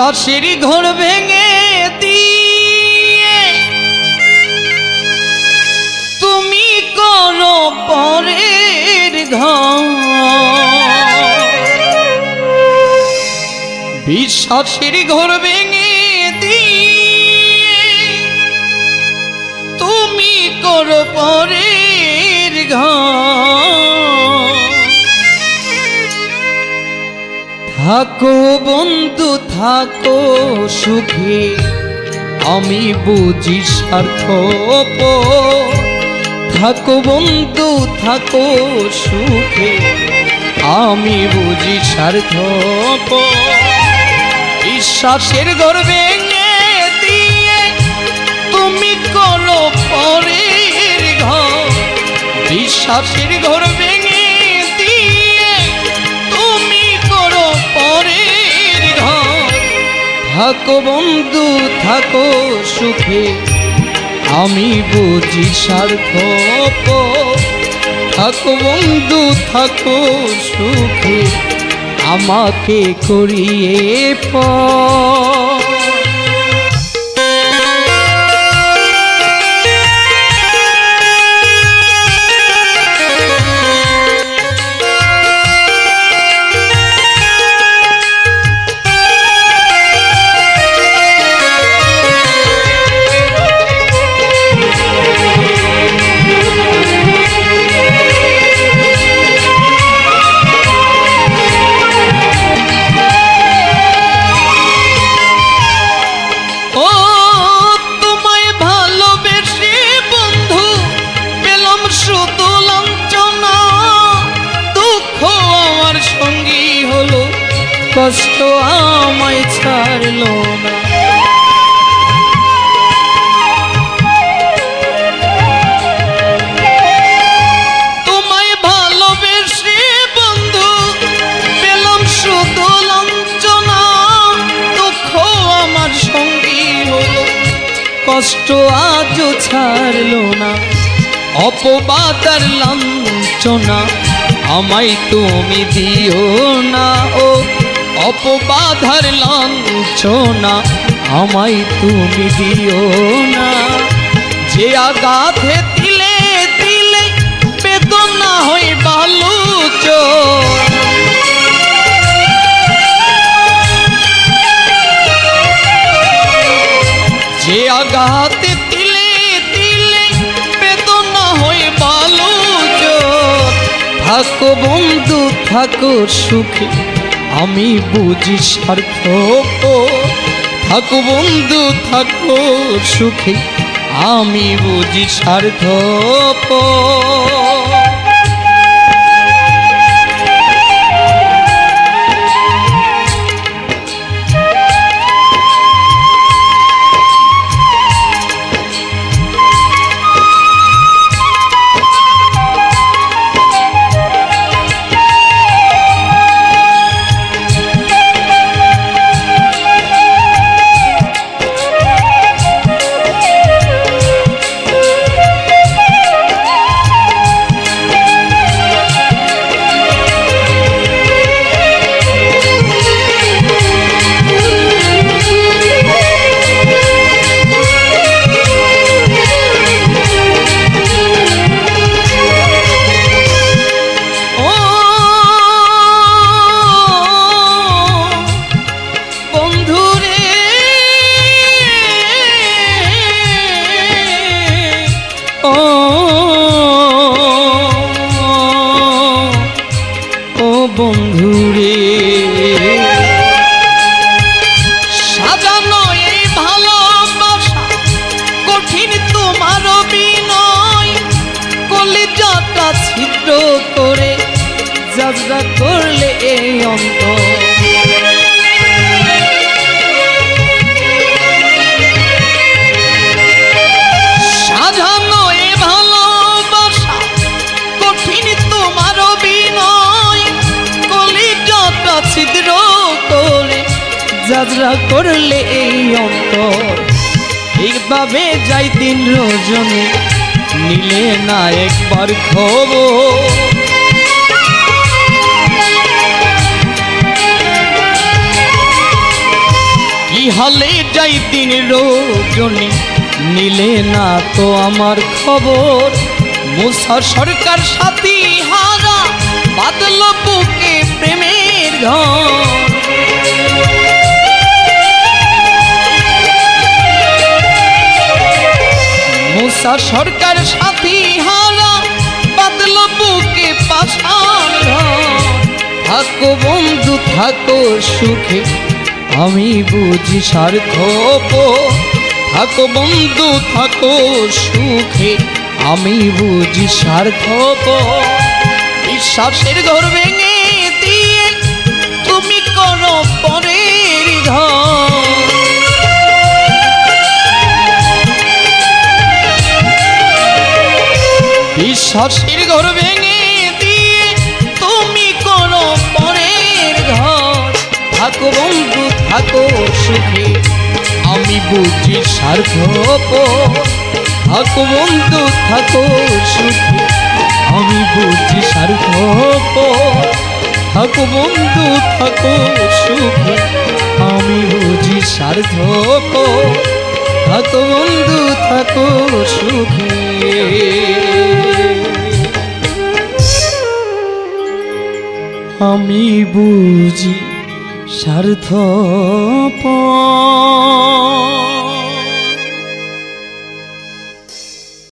বিশ্বাসের ঘর ভেঙে দিয়ে। তুমি করো পরের বিশ্বাসের ঘর ভেঙে দিয়ে। তুমি করো পরের ঘর। থাকো বন্ধু, থাকো সুখে। আমি বুঝি স্বার্থ থাকো বন্ধু, থাকো সুখে। আমি বুঝি স্বার্থ বিশ্বাসের গর্বে দিয়ে তুমি করো পরের ঘর। বিশ্বাসের ঘর থাকো বন্ধু থাকো সুখে। আমি বুঝি সার্থ থাকো বন্ধু থাকো সুখে। আমাকে করিয়ে পর। কষ্ট আমায় ছাড়লো না। কষ্ট আজও ছাড়লো না, অপবাদ আর লাঞ্ছনা, আমায় তুমি দিও না, ও অপবাদ আর লাঞ্ছনা আমায় তুমি দিও না। যে আঘাতে দিলে দিলে বেদনা হয়ে বালুচ। যে আঘাতে দিলে দিলে বেদনা হয়ে বালুচ। থাকো বন্ধু থাকো সুখে আমি বুঝি স্বার্থ থাকো বন্ধু থাকো সুখে। আমি বুঝি স্বার্থ ও বন্ধুরে, সাজানো এই ভালোবাসা, কঠিন তোমার বিনয়, কলিজাটা ছিদ্র করে, যাত্রা করলে এই অন্ত যাত্রা করলে এই অন্তর। ঠিকভাবে যাই দিন রজনী, নিলে না একবার খবর। এই হালে যাই দিন রোজনে, নিলে না তো আমার খবর। মুসা সরকার সাথী হারা, বাদল বুকে প্রেমের ঘর। মুসা সরকার সাথী হারা, বাদল বুকে পাশান। থাকো বন্ধু, থাকো সুখে, আমি বুঝি স্বার্থ থাকো বন্ধু, থাকো সুখে, আমি বুঝি স্বার্থ বিশ্বাসের ঘর বিশ্বাসের ঘর ভেঙে দিয়ে তুমি করো পরের ঘর। থাকো বন্ধু, থাকো সুখে, আমি বুঝি স্বার্থ থাকো বন্ধু, থাকো সুখে, আমি বুঝি স্বার্থ থাকো বন্ধু, থাকো সুখে, আমি বুঝি স্বার্থ থাকো বন্ধু, থাকো সুখে। আমি বুঝি স্বার্থ